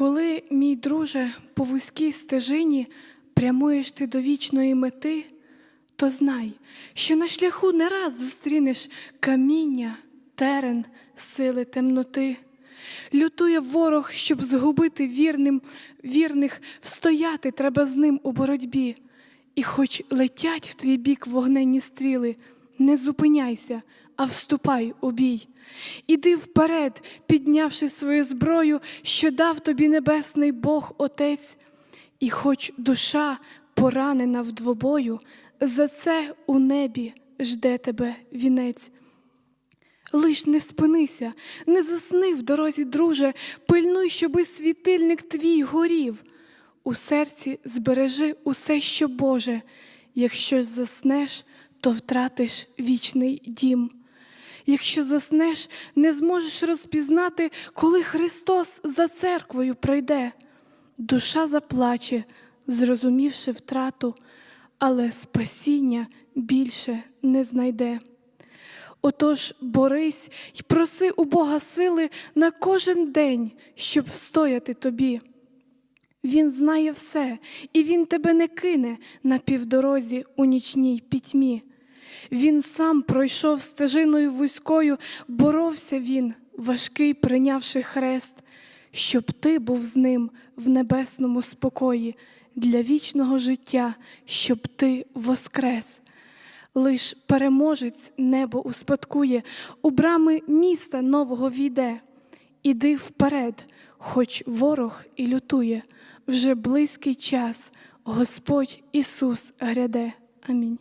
Коли, мій друже, по вузькій стежині прямуєш ти до вічної мети, то знай, що на шляху не раз зустрінеш каміння, терен, сили темноти. Лютує ворог, щоб згубити вірним, вірних, встояти треба з ним у боротьбі. І хоч летять в твій бік вогненні стріли, не зупиняйся, а вступай у бій. Іди вперед, піднявши свою зброю, що дав тобі небесний Бог Отець. І хоч душа поранена в двобою, за це у небі жде тебе вінець. Лиш не спинися, не засни в дорозі, друже, пильнуй, щоби світильник твій горів. У серці збережи усе, що Боже, якщо заснеш, то втратиш вічний дім. Якщо заснеш, не зможеш розпізнати, коли Христос за церквою прийде. Душа заплаче, зрозумівши втрату, але спасіння більше не знайде. Отож борись й проси у Бога сили на кожен день, щоб встояти тобі. Він знає все, і Він тебе не кине на півдорозі у нічній пітьмі. Він сам пройшов стежиною вузькою, боровся він, важкий прийнявши хрест, щоб ти був з ним в небесному спокої, для вічного життя, щоб ти воскрес. Лиш переможець небо успадкує, у брами міста нового війде. Іди вперед, хоч ворог і лютує, вже близький час Господь Ісус гряде. Амінь.